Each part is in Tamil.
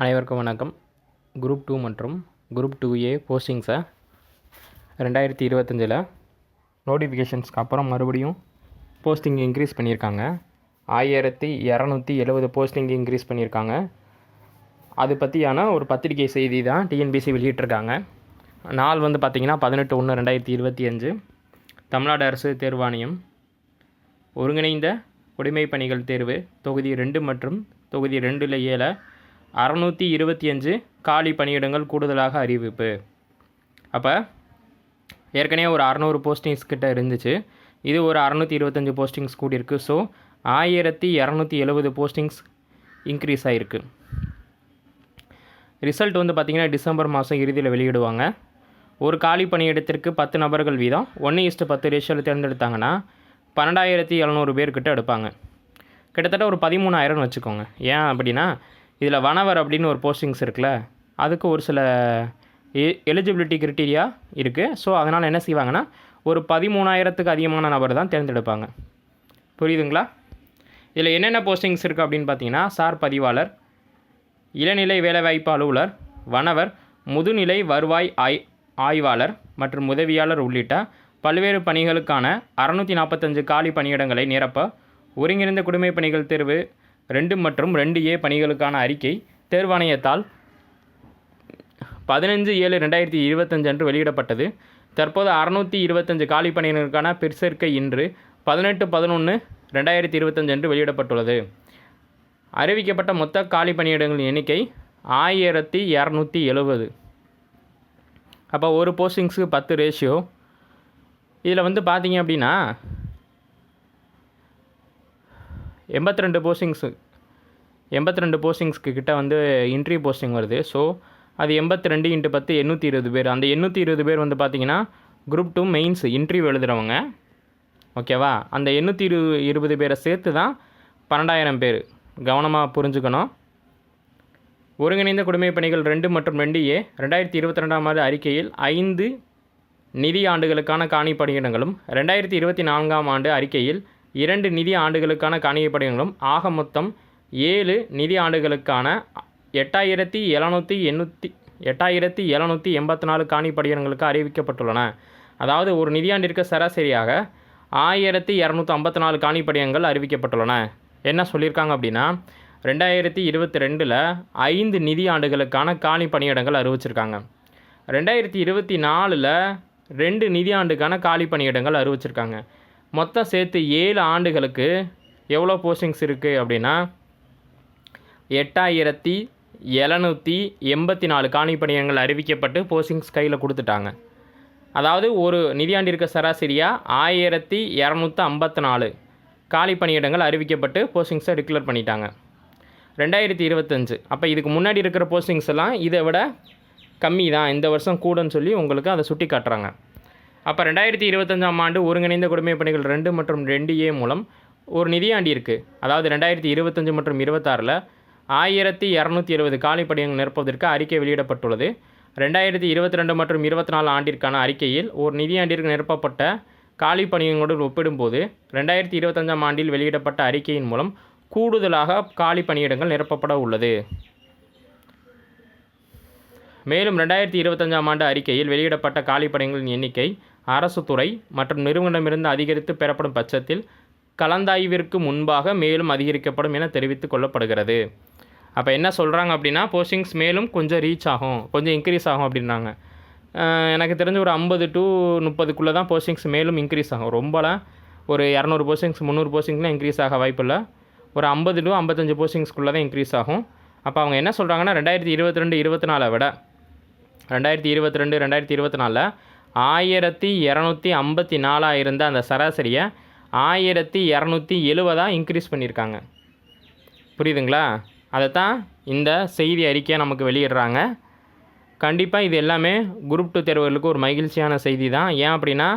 அனைவருக்கும் வணக்கம். குரூப் டூ மற்றும் குரூப் டூ ஏ போஸ்டிங்ஸை ரெண்டாயிரத்தி இருபத்தஞ்சில் நோட்டிஃபிகேஷன்ஸ்க்கு அப்புறம் மறுபடியும் போஸ்டிங் இன்க்ரீஸ் பண்ணியிருக்காங்க. ஆயிரத்தி இரநூத்தி எழுபது போஸ்டிங் இன்க்ரீஸ் பண்ணியிருக்காங்க. அது பற்றியான ஒரு பத்திரிகை செய்தி தான் டிஎன்பிசி வெளியிட்டிருக்காங்க. நாள் வந்து பார்த்திங்கன்னா பதினெட்டு ஒன்று ரெண்டாயிரத்தி இருபத்தி அஞ்சு. தமிழ்நாடு அரசு தேர்வாணையம் ஒருங்கிணைந்த குடிமைப் பணிகள் தேர்வு தொகுதி ரெண்டு மற்றும் தொகுதி ரெண்டில் ஏழை அறநூற்றி இருபத்தி அஞ்சு காலி பணியிடங்கள் கூடுதலாக அறிவிப்பு. அப்போ ஏற்கனவே ஒரு அறநூறு போஸ்டிங்ஸ் கிட்ட இருந்துச்சு. இது ஒரு அறநூற்றி இருபத்தஞ்சி போஸ்டிங்ஸ் கூடியிருக்கு ஸோ ஆயிரத்தி இரநூத்தி எழுபது போஸ்டிங்ஸ் இன்க்ரீஸ் ஆகிருக்கு ரிசல்ட் வந்து பார்த்திங்கன்னா டிசம்பர் மாதம் இறுதியில் வெளியிடுவாங்க. ஒரு காலி பணியிடத்திற்கு பத்து நபர்கள் வீதம். ஒன்று இஸ்ட்டு பத்து ரேஷியோவில் தேர்ந்தெடுத்தாங்கன்னா பன்னெண்டாயிரத்தி எழுநூறு பேர்கிட்ட எடுப்பாங்க. கிட்டத்தட்ட ஒரு பதிமூணாயிரம்னு வச்சுக்கோங்க. ஏன் அப்படின்னா இதில் வனவர் அப்படின்னு ஒரு போஸ்டிங்ஸ் இருக்குல்ல அதுக்கு ஒரு சில எலிஜிபிலிட்டி கிரிட்டீரியா இருக்குது ஸோ அதனால் என்ன செய்வாங்கன்னா ஒரு பதிமூணாயிரத்துக்கு அதிகமான நபர் தான் தேர்ந்தெடுப்பாங்க. புரியுதுங்களா? இதில் என்னென்ன போஸ்டிங்ஸ் இருக்குது அப்படின்னு பார்த்தீங்கன்னா சார் பதிவாளர் இளநிலை வேலைவாய்ப்பு அலுவலர் வனவர் முதுநிலை வருவாய் ஆய் ஆய்வாளர் மற்றும் உதவியாளர் உள்ளிட்ட பல்வேறு பணிகளுக்கான அறநூற்றி நாற்பத்தஞ்சு காலி பணியிடங்களை நிரப்ப ஒருங்கிணைந்த குடிமை பணிகள் தேர்வு ரெண்டு மற்றும் ரெண்டு ஏ பணிகளுக்கான அறிக்கை தேர்வாணையத்தால் பதினஞ்சு ஏழு ரெண்டாயிரத்தி இருபத்தஞ்சு அன்று வெளியிடப்பட்டது. தற்போது அறுநூற்றி இருபத்தஞ்சு காலி பணியினருக்கான பிற்சேர்க்கை இன்று பதினெட்டு பதினொன்று ரெண்டாயிரத்தி இருபத்தஞ்சு அன்று வெளியிடப்பட்டுள்ளது. அறிவிக்கப்பட்ட மொத்த காலி பணியிடங்களின் எண்ணிக்கை ஆயிரத்தி இரநூத்தி எழுபது அப்போ ஒரு போஸ்டிங்ஸுக்கு பத்து ரேஷியோ இதில் வந்து பார்த்தீங்க அப்படின்னா எண்பத்தி ரெண்டு போஸ்டிங்ஸு எண்பத்தி ரெண்டு போஸ்டிங்ஸ்க்கு கிட்ட வந்து இன்ட்ரி போஸ்டிங் வருது. ஸோ அது எண்பத்தி ரெண்டு இன்ட்டு பத்து எண்ணூற்றி இருபது பேர். அந்த எண்ணூற்றி இருபது பேர் வந்து பார்த்தீங்கன்னா குரூப் டூ மெயின்ஸ் இன்ட்ரிவியூ எழுதுகிறவங்க ஓகேவா அந்த எண்ணூற்றி இரு இருபது பேரை சேர்த்து தான் பன்னெண்டாயிரம் பேர். கவனமாக புரிஞ்சுக்கணும். ஒருங்கிணைந்த குடிமை பணிகள் ரெண்டு மற்றும் ரெண்டு ஏ ரெண்டாயிரத்தி இருபத்தி ரெண்டாம் ஆண்டு அறிக்கையில் ஐந்து நிதி ஆண்டுகளுக்கான காணி பணியிடங்களும் ரெண்டாயிரத்தி இருபத்தி நான்காம் ஆண்டு அறிக்கையில் இரண்டு நிதி ஆண்டுகளுக்கான காணிகை படிவங்களும் ஆக மொத்தம் ஏழு நிதி ஆண்டுகளுக்கான எட்டாயிரத்தி எழுநூற்றி எண்ணூற்றி எட்டாயிரத்தி எழுநூற்றி எண்பத்தி நாலு காணி படியிடங்களுக்கு அறிவிக்கப்பட்டுள்ளன. அதாவது ஒரு நிதியாண்டிற்கு சராசரியாக ஆயிரத்தி இரநூத்தி ஐம்பத்தி நாலு காணி படியங்கள் அறிவிக்கப்பட்டுள்ளன. என்ன சொல்லியிருக்காங்க அப்படின்னா ரெண்டாயிரத்தி இருபத்தி ரெண்டில் ஐந்து நிதி ஆண்டுகளுக்கான காணி பணியிடங்கள் அறிவிச்சிருக்காங்க. ரெண்டாயிரத்தி இருபத்தி நாலில் ரெண்டு நிதியாண்டுக்கான காலி பணியிடங்கள் அறிவிச்சிருக்காங்க. மொத்தம் சேர்த்து ஏழு ஆண்டுகளுக்கு எவ்வளோ போஸ்டிங்ஸ் இருக்குது அப்படின்னா எட்டாயிரத்தி எழுநூற்றி எண்பத்தி நாலு காணி பணியிடங்கள் அறிவிக்கப்பட்டு போஸ்டிங்ஸ் கையில் கொடுத்துட்டாங்க. அதாவது ஒரு நிதியாண்டிற்கு சராசரியாக ஆயிரத்தி இரநூத்தி ஐம்பத்தி நாலு காலி பணியிடங்கள் அறிவிக்கப்பட்டு போஸ்டிங்ஸை டிக்ளேர் பண்ணிட்டாங்க. ரெண்டாயிரத்தி இருபத்தஞ்சு. அப்போ இதுக்கு முன்னாடி இருக்கிற போஸ்டிங்ஸ் எல்லாம் இதை விட கம்மி தான் இந்த வருஷம் கூடன்னு சொல்லி உங்களுக்கு அதை சுட்டி காட்டுறாங்க அப்போ ரெண்டாயிரத்தி இருபத்தஞ்சாம் ஆண்டு ஒருங்கிணைந்த குடிமை பணிகள் ரெண்டு மற்றும் ரெண்டு ஏ மூலம் ஒரு நிதியாண்டி இருக்குது அதாவது ரெண்டாயிரத்தி இருபத்தஞ்சு மற்றும் இருபத்தாறில் ஆயிரத்தி இரநூத்தி எழுபது காலி பணியங்கள் நிரப்புவதற்கு அறிக்கை வெளியிடப்பட்டுள்ளது. ரெண்டாயிரத்தி இருபத்தி ரெண்டு மற்றும் இருபத்தி நாலு ஆண்டிற்கான அறிக்கையில் ஒரு நிதியாண்டிற்கு நிரப்பப்பட்ட காலி பணியங்களுடன் ஒப்பிடும்போது ரெண்டாயிரத்தி இருபத்தஞ்சாம் ஆண்டில் வெளியிடப்பட்ட அறிக்கையின் மூலம் கூடுதலாக காலி பணியிடங்கள் நிரப்பப்பட உள்ளது. மேலும் ரெண்டாயிரத்தி இருபத்தஞ்சாம் ஆண்டு அறிக்கையில் வெளியிடப்பட்ட காலிப்படைகளின் எண்ணிக்கை அரசு துறை மற்றும் நிறுவனமிருந்து அதிகரித்து பெறப்படும் பட்சத்தில் கலந்தாய்விற்கு முன்பாக மேலும் அதிகரிக்கப்படும் என தெரிவித்து கொள்ளப்படுகிறது. அப்போ என்ன சொல்கிறாங்க அப்படின்னா போஸ்டிங்ஸ் மேலும் கொஞ்சம் ரீச் ஆகும் கொஞ்சம் இன்க்ரீஸ் ஆகும் அப்படின்னாங்க. எனக்கு தெரிஞ்ச ஒரு ஐம்பது டு முப்பதுக்குள்ளே தான் போஸ்டிங்ஸ் மேலும் இன்க்ரீஸ் ஆகும். ரொம்பலாம் ஒரு இரநூறு போஸ்டிங்ஸ் முந்நூறு போஸ்டிங்ஸ்லாம் இன்க்ரீஸ் ஆக வாய்ப்பில்லை ஒரு ஐம்பது டு ஐம்பத்தஞ்சு போஸ்டிங்ஸ்க்குள்ளே தான் இன்க்ரீஸ் ஆகும். அப்போ அவங்க என்ன சொல்கிறாங்கன்னா ரெண்டாயிரத்தி இருபத்தி ரெண்டு இருபத்தி நாலை விட ரெண்டாயிரத்தி இருபத்தி ரெண்டு ரெண்டாயிரத்தி இருபத்தி நாலில் ஆயிரத்தி இரநூத்தி ஐம்பத்தி நாலாக இருந்த அந்த சராசரியை ஆயிரத்தி இரநூத்தி எழுபதாக இன்க்ரீஸ் பண்ணியிருக்காங்க. புரியுதுங்களா? அதை தான் இந்த செய்தி அறிக்கையை நமக்கு வெளியிடுறாங்க. கண்டிப்பாக இது எல்லாமே குரூப் டூ தேர்வுகளுக்கு ஒரு மகிழ்ச்சியான செய்தி தான் ஏன் அப்படின்னா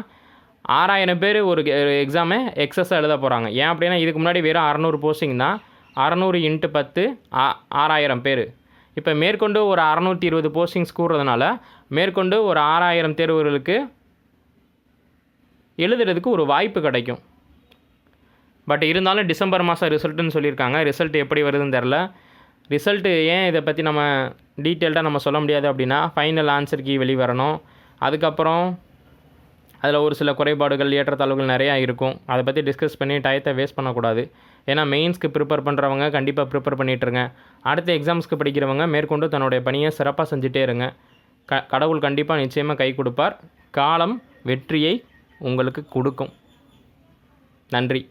ஆறாயிரம் பேர் ஒரு எக்ஸாமை எக்ஸஸாக எழுத போகிறாங்க ஏன் அப்படின்னா இதுக்கு முன்னாடி வெறும் அறநூறு போஸ்டிங் தான். அறநூறு இன்ட்டு பத்து ஆ ஆறாயிரம் பேர். இப்போ மேற்கொண்டு ஒரு அறநூற்றி இருபது போஸ்டிங்ஸ் கூடுறதுனால மேற்கொண்டு ஒரு ஆறாயிரம் தேர்வுகளுக்கு எழுதுறதுக்கு ஒரு வாய்ப்பு கிடைக்கும். பட் இருந்தாலும் டிசம்பர் மாதம் ரிசல்ட்டுன்னு சொல்லியிருக்காங்க. ரிசல்ட் எப்படி வருதுன்னு தெரில ரிசல்ட்டு ஏன் இதை பற்றி நம்ம டீட்டெயில்டாக நம்ம சொல்ல முடியாது அப்படின்னா ஃபைனல் ஆன்சர் கீ வெளிவரணும். அதுக்கப்புறம் அதில் ஒரு சில குறைபாடுகள் ஏற்றத்தாழ்வுகள் நிறையா இருக்கும். அதை பற்றி டிஸ்கஸ் பண்ணி டயத்தை வேஸ்ட் பண்ணக்கூடாது. ஏன்னா மெயின்ஸ்க்கு ப்ரிப்பேர் பண்ணுறவங்க கண்டிப்பாக ப்ரிப்பேர் பண்ணிகிட்ருங்க அடுத்த எக்ஸாம்ஸ்க்கு படிக்கிறவங்க மேற்கொண்டு தன்னுடைய பணியை சிறப்பாக செஞ்சுட்டே இருங்க. க கடவுள் கண்டிப்பாக நிச்சயமாக கை கொடுப்பார். காலம் வெற்றியை உங்களுக்கு கொடுக்கும். நன்றி.